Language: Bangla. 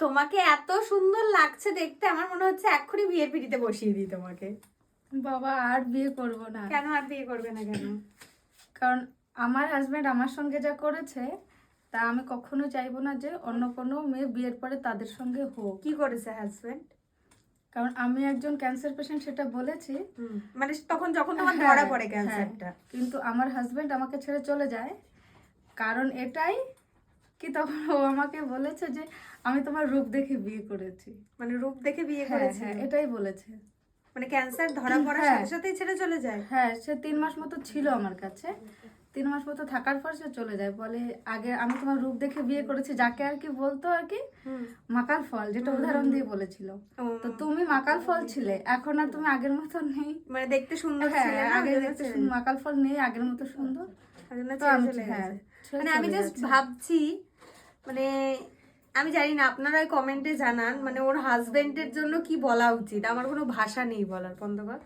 তোমাকে এত সুন্দর লাগছে দেখতে আমার মনে হচ্ছে এক্ষুনি বিয়ের পিড়িতে বসিয়ে দিই তোমাকে। বাবা আর বিয়ে করব না। কেন আর বিয়ে করবে না কেন? কারণ আমার হাজবেন্ড আমার সঙ্গে যা করেছে তা আমি কখনো চাইব না যে অন্য কোনো মেয়ে বিয়ের পরে তাদের সঙ্গে হোক। কি করেছে হাজবেন্ড কারণ আমি একজন ক্যান্সার পেশেন্ট সেটা বলেছি। মানে তখন যখন তোমার হ্যাঁ, ধরা পড়ে। ক্যান্সারটা কিন্তু আমার হাজবেন্ড আমাকে ছেড়ে চলে যায়। কারণ এটাই কি তখন ও আমাকে বলেছে যে আমি তোমার রূপ দেখে বিয়ে করেছি। মানে রূপ দেখে বিয়ে হ্যাঁ করেছে? হ্যাঁ এটাই বলেছে। মানে ক্যান্সার ধরা পড়ার হ্যাঁ। সাথে সাথেই ছেড়ে চলে যায়? হ্যাঁ সে তিন মাস মতো ছিল আমার কাছে। তিন মাস মতো থাকার পর সে চলে যায়। বলে আগে আমি তোমার রূপ দেখে বিয়ে করেছি যাকে আর কি বলতো আর কি মাকাল ফল যেটা উদাহরণ দিয়ে বলেছিল। তো তুমি মাকাল ফল ছিলে এখন আর তুমি আগের মতো নেই। মানে দেখতে সুন্দর ছিলে আগে দেখতে মাকাল ফল নেই আগের মতো সুন্দর। তো আমি হ্যাঁ মানে আমি জাস্ট ভাবছি মানে আমি জানি না, আপনারা কমেন্টে জানান মানে ওর হাজবেন্ডের জন্য কি বলা উচিত? আমার কোনো ভাষা নেই বলার পন্দকার